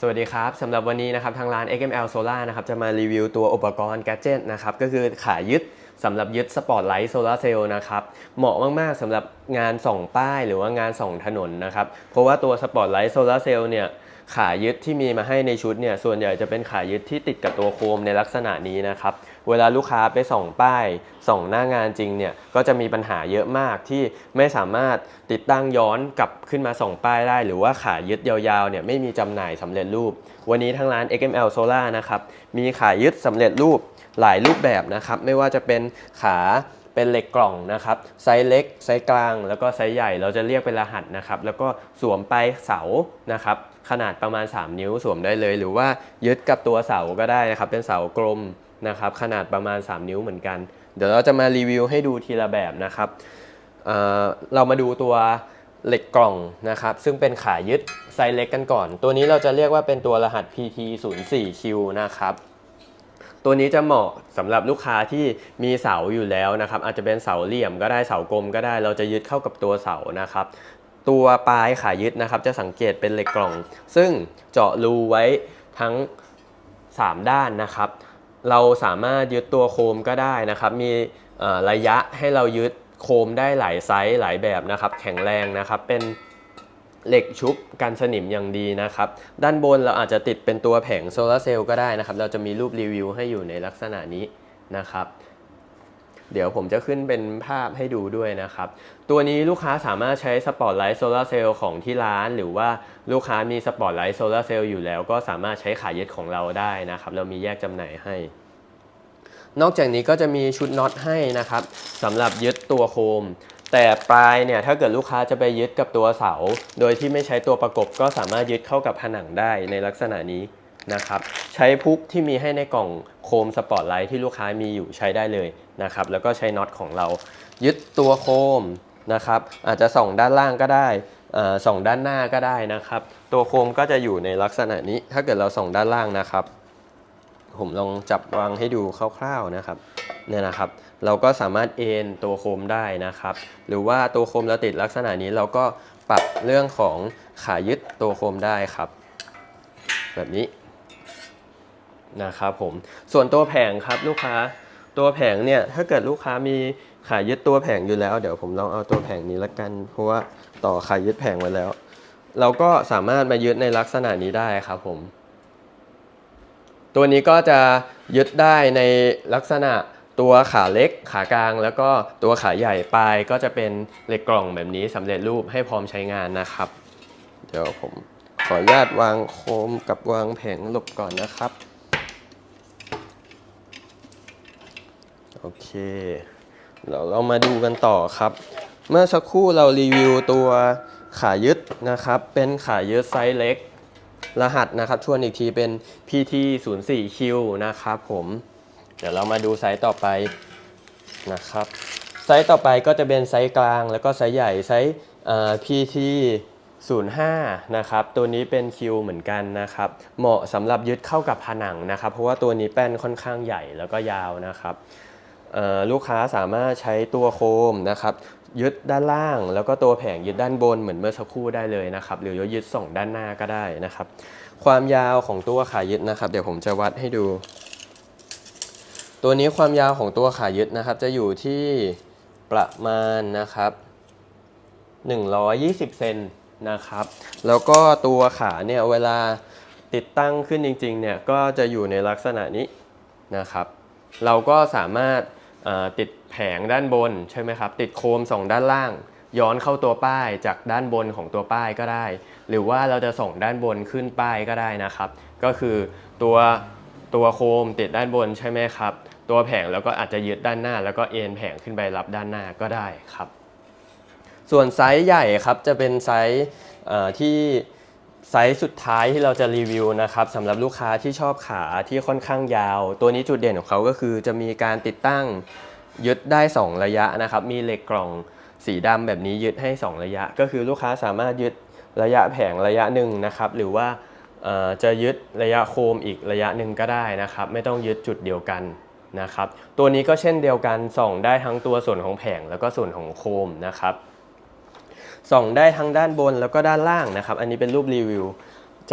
สวัสดีครับสำหรับวันนี้นะครับทางร้าน XML Solar นะครับจะมารีวิวตัวอุปกรณ์ แกจิตนะครับก็คือขายึดสำหรับยึดสปอตไลท์โซลาเซลล์นะครับเหมาะมาก ๆสำหรับงานส่องป้ายหรือว่างานส่องถนนนะครับเพราะว่าตัวสปอตไลท์โซลาเซลล์เนี่ย ขายึดที่มีมาให้ในชุดเนี่ยส่วนใหญ่จะเป็นขายึดที่ติดกับตัวโคมในลักษณะนี้นะครับ เวลาลูกค้าไปส่องป้ายส่องหน้างานจริงเนี่ยก็จะมีปัญหาเยอะมากที่ไม่สามารถติดตั้งย้อนกลับขึ้นมาส่องป้ายได้ หรือว่าขายึดยาวๆเนี่ยไม่มีจำหน่ายสำเร็จรูป วันนี้ทางร้าน XML Solar นะครับมีขายึดสำเร็จรูปหลายรูปแบบนะครับไม่ว่าจะเป็นขาเป็นเหล็กกล่องนะครับไซส์เล็กไซส์กลาง แล้วก็ไซส์ใหญ่เราจะเรียกเป็นรหัสนะครับ แล้วก็สวมไปเสานะครับ ขนาดประมาณ 3 นิ้วสวมได้เลย หรือว่ายึดกับตัวเสาก็ได้นะครับ เป็นเสากลมนะครับ ขนาดประมาณ 3 นิ้วเหมือนกัน เดี๋ยวเราจะมารีวิวให้ดูทีละแบบนะครับเเรามาดูตัวเหล็กกล่องนะครับ ซึ่งเป็นขายึดไซส์เล็กกันก่อน ตัวนี้เราจะเรียกว่าเป็นตัวรหัส PT 0 4 Q นะครับตัวนี้จะเหมาะสำหรับลูกค้าที่มีเสาอยู่แล้วนะครับ อาจจะเป็นเสาเหลี่ยมก็ได้เสากลมก็ได้ เราจะยึดเข้ากับตัวเสานะครับ ตัวปลายขายึดนะครับ จะสังเกตเป็นเหล็กกล่อง ซึ่งเจาะรูไว้ทั้ง 3 ด้านนะครับ เราสามารถยึดตัวโคมก็ได้นะครับ มีระยะให้เรายึดโคมได้หลายไซส์หลายแบบนะครับ แข็งแรงนะครับเป็นเหล็กชุบกันสนิมอย่างดีนะครับ ด้านบนเราอาจจะติดเป็นตัวแผงโซลาร์เซลล์ก็ได้นะครับ เราจะมีรูปรีวิวให้อยู่ในลักษณะนี้นะครับ เดี๋ยวผมจะขึ้นเป็นภาพให้ดูด้วยนะครับ ตัวนี้ลูกค้าสามารถใช้สปอตไลท์โซลาร์เซลล์ของที่ร้าน หรือว่าลูกค้ามีสปอตไลท์โซลาร์เซลล์อยู่แล้ว ก็สามารถใช้ขายึดของเราได้นะครับ เรามีแยกจำหน่ายให้ นอกจากนี้ก็จะมีชุดน็อตให้นะครับสำหรับยึดตัวโคม แต่ปลายเนี่ยถ้าเกิดลูกค้าจะไปยึดกับตัวเสา โดยที่ไม่ใช้ตัวประกบก็สามารถยึดเข้ากับผนังได้ในลักษณะนี้ นะครับใช้พุกที่มีให้ในกล่องโคมสปอตไลท์ที่ลูกค้ามีอยู่ใช้ได้เลยนะครับแล้วก็ใช้น็อตของเรา ยึดตัวโคมนะครับอาจจะส่องด้านล่างก็ได้ส่องด้านหน้าก็ได้นะครับ ตัวโคมก็จะอยู่ในลักษณะนี้ ถ้าเกิดเราส่องด้านล่างนะครับ ผมลองจับวางให้ดูคร่าวๆนะครับเนี่ยนะครับ เราก็สามารถเอนตัวโคมได้นะครับ หรือว่าตัวโคมเราติดลักษณะนี้เราก็ปรับเรื่องของขายึดตัวโคมได้ครับ แบบนี้ นะครับผมส่วนตัวแผงครับลูกค้าตัวแผงเนี่ยถ้าเกิดลูกค้ามีขายยึดตัวแผงอยู่แล้ว เดี๋ยวผมลองเอาตัวแผงนี้ละกัน เพราะว่าต่อขายึดแผงไว้แล้ว เราก็สามารถมายึดในลักษณะนี้ได้ครับผม ตัวนี้ก็จะยึดได้ในลักษณะตัวขาเล็กขากลาง แล้วก็ตัวขาใหญ่ปลายก็จะเป็นเหล็กกล่องแบบนี้สำเร็จรูปให้พร้อมใช้งานนะครับ เดี๋ยวผมขออนุญาตวางโคมกับวางแผงหลบก่อนนะครับ โอเคเดี๋ยวเรามาดูกันต่อครับ เมื่อสักครู่เรารีวิวตัวขายึดนะครับ เป็นขายึดไซส์เล็ก รหัสนะครับทวนอีกทีเป็น PT 0 4 Q นะครับผม เดี๋ยวเรามาดูไซส์ต่อไปนะครับ ไซส์ต่อไปก็จะเป็นไซส์กลางแล้วก็ไซส์ใหญ่ไซส์ PT 05 นะครับ ตัวนี้เป็น Q เหมือนกันนะครับ เหมาะสำหรับยึดเข้ากับผนังนะครับ เพราะว่าตัวนี้แป้นค่อนข้างใหญ่แล้วก็ยาวนะครับ ลูกค้าสามารถใช้ตัวโคมนะครับยึดด้านล่าง แล้วก็ตัวแผงยึดด้านบนเหมือนเมื่อสักครู่ได้เลยนะครับ หรือยึดส่งด้านหน้าก็ได้นะครับ ความยาวของตัวขายึดนะครับ เดี๋ยวผมจะวัดให้ดู ตัวนี้ความยาวของตัวขายึดนะครับ จะอยู่ที่ประมาณนะครับ120เซนนะครับ แล้วก็ตัวขาเนี่ยเวลาติดตั้งขึ้นจริงๆเนี่ยก็จะอยู่ในลักษณะนี้นะครับ เราก็สามารถ ติดแผงด้านบนใช่ไหมครับ ติดโคมส่องด้านล่าง ย้อนเข้าตัวป้ายจากด้านบนของตัวป้ายก็ได้ หรือว่าเราจะส่งด้านบนขึ้นป้ายก็ได้นะครับ ก็คือตัวตัวโคมติดด้านบนใช่ไหมครับ ตัวแผงแล้วก็อาจจะยึดด้านหน้า แล้วก็เอ็นแผงขึ้นไปรับด้านหน้าก็ได้ครับ ส่วนไซส์ใหญ่ครับจะเป็นไซส์ที่ ไซส์สุดท้ายที่เราจะรีวิวนะครับสำหรับลูกค้าที่ชอบขาที่ค่อนข้างยาว ตัวนี้จุดเด่นของเขาก็คือจะมีการติดตั้งยึดได้ 2 ระยะนะครับ มีเหล็กกล่องสีดำแบบนี้ยึดให้ 2 ระยะ ก็คือลูกค้าสามารถยึดระยะแผงระยะหนึ่งนะครับ หรือว่าจะยึดระยะโคมอีกระยะหนึ่งก็ได้นะครับ ไม่ต้องยึดจุดเดียวกันนะครับ ตัวนี้ก็เช่นเดียวกันส่องได้ทั้งตัวส่วนของแผงแล้วก็ส่วนของโคมนะครับ ส่องได้ทั้งด้านบนแล้วก็ด้านล่างนะครับ อันนี้เป็นรูปรีวิว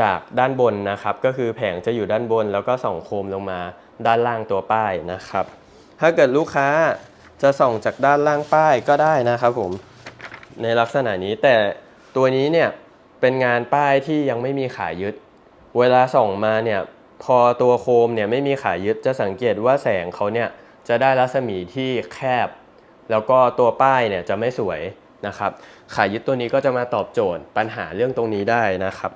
จากด้านบนนะครับ ก็คือแผงจะอยู่ด้านบน แล้วก็ส่องโคมลงมาด้านล่างตัวป้ายนะครับ ถ้าเกิดลูกค้าจะส่องจากด้านล่างป้ายก็ได้นะครับผมในลักษณะนี้แต่ตัวนี้เนี่ยเป็นงานป้ายที่ยังไม่มีขายึด เวลาส่องมาเนี่ยพอตัวโคมเนี่ยไม่มีขายึดจะสังเกตว่าแสงเขาเนี่ยจะได้รัศมีที่แคบ แล้วก็ตัวป้ายเนี่ยจะไม่สวย นะครับขายึดตัวนี้ก็จะมาตอบโจทย์ปัญหาเรื่องตรงนี้ได้นะครับ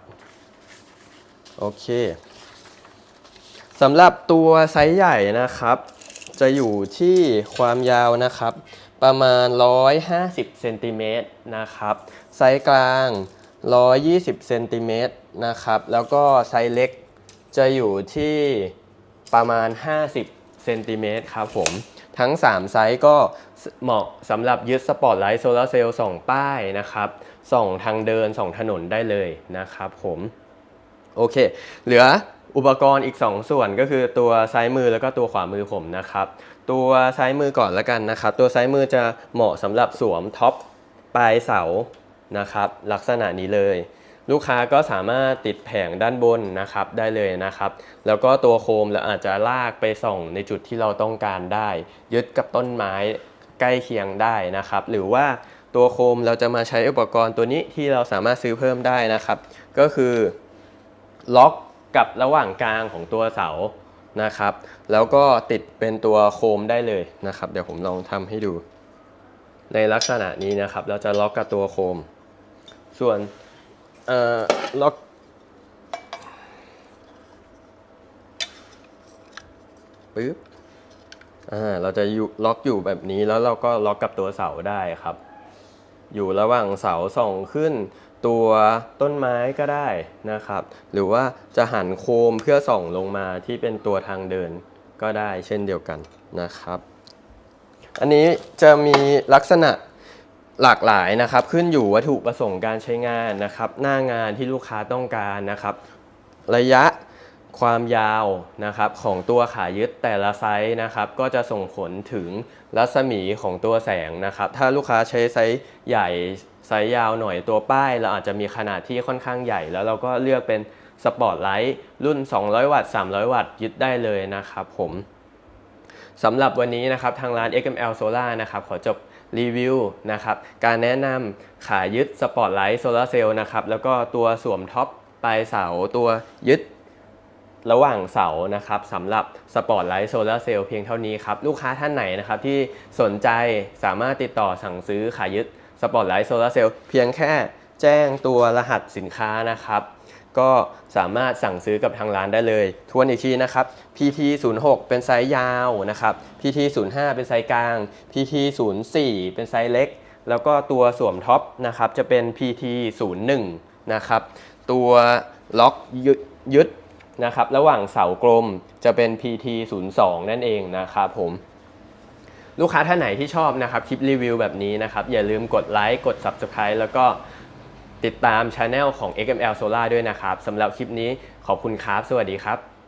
โอเคสำหรับตัวไซส์ใหญ่นะครับ จะอยู่ที่ความยาวนะครับ ประมาณ 150เซนติเมตรนะครับ ไซส์กลาง 120เซนติเมตรนะครับ แล้วก็ไซส์เล็กจะอยู่ที่ประมาณ 50เซนติเมตรครับผม ทั้ง 3 ไซส์ก็เหมาะสำหรับยึดสปอตไลท์โซลาร์เซลล์สองป้ายนะครับส่องทางเดินส่องถนนได้เลยนะครับผมโอเค เหลืออุปกรณ์อีก 2 ส่วนก็คือตัวซ้ายมือแล้วก็ตัวขวามือผมนะครับ ตัวซ้ายมือก่อนแล้วกันนะครับ ตัวซ้ายมือจะเหมาะสำหรับสวมท็อปปลายเสานะครับ ลักษณะนี้เลย ลูกค้าก็สามารถติดแผงด้านบนนะครับได้เลยนะครับ แล้วก็ตัวโคมเราอาจจะลากไปส่องในจุดที่เราต้องการได้ ยึดกับต้นไม้ใกล้เคียงได้นะครับ หรือว่าตัวโคมเราจะมาใช้อุปกรณ์ตัวนี้ที่เราสามารถซื้อเพิ่มได้นะครับ ก็คือล็อกกับระหว่างกลางของตัวเสานะครับ แล้วก็ติดเป็นตัวโคมได้เลยนะครับ เดี๋ยวผมลองทำให้ดู ในลักษณะนี้นะครับ เราจะล็อกกับตัวโคม ส่วน เอ่อล็อกปึ๊บอ่าเราจะอยู่ล็อกอยู่แบบนี้แล้วเราก็ล็อกกับตัวเสาได้ครับ อยู่ระหว่างเสาส่องขึ้นตัวต้นไม้ก็ได้นะครับ หรือว่าจะหันโคมเพื่อส่องลงมาที่เป็นตัวทางเดินก็ได้เช่นเดียวกันนะครับ อันนี้จะมีลักษณะ หลากหลายนะครับ ขึ้นอยู่วัตถุประสงค์การใช้งานนะครับ หน้างานที่ลูกค้าต้องการนะครับ ระยะความยาวนะครับของตัวขายึดแต่ละไซส์นะครับ ก็จะส่งผลถึงรัศมีของตัวแสงนะครับ ถ้าลูกค้าใช้ไซส์ใหญ่ไซส์ยาวหน่อยตัวป้าย เราอาจจะมีขนาดที่ค่อนข้างใหญ่ แล้วเราก็เลือกเป็นสปอตไลท์รุ่น 200 วัตต์ 300 วัตต์ยึดได้เลยนะครับผมสำหรับวันนี้นะครับทางร้าน XML Solar นะครับขอจบ รีวิวนะครับการแนะนำขายึดสปอตไลท์โซลาเซลล์นะครับแล้วก็ตัวสวมท็อปปลายเสาตัวยึดระหว่างเสานะครับสำหรับสปอตไลท์โซลาเซลล์เพียงเท่านี้ครับ ลูกค้าท่านไหนนะครับที่สนใจสามารถติดต่อสั่งซื้อขายึดสปอตไลท์โซลาเซลล์เพียงแค่แจ้งตัวรหัสสินค้านะครับ ก็สามารถสั่งซื้อกับทางร้านได้เลย ทวนอีกทีนะครับ PT 0 6เป็นไซส์ยาวนะครับ PT 0 5เป็นไซส์กลาง PT 0 4เป็นไซส์เล็ก แล้วก็ตัวสวมท็อปนะครับจะเป็น PT 0 1นะครับตัวล็อกยึดยึดนะครับระหว่างเสากลมจะเป็น PT 0 2นั่นเองนะครับผมลูกค้าท่านไหนที่ชอบนะครับคลิปรีวิวแบบนี้นะครับอย่าลืมกดไลค์กด Subscribe แล้วก็ ติดตามช anel ของ XML Solar ด้วยนะครับสำหรับคลิปนี้ขอบคุณครับ สวัสดีครับ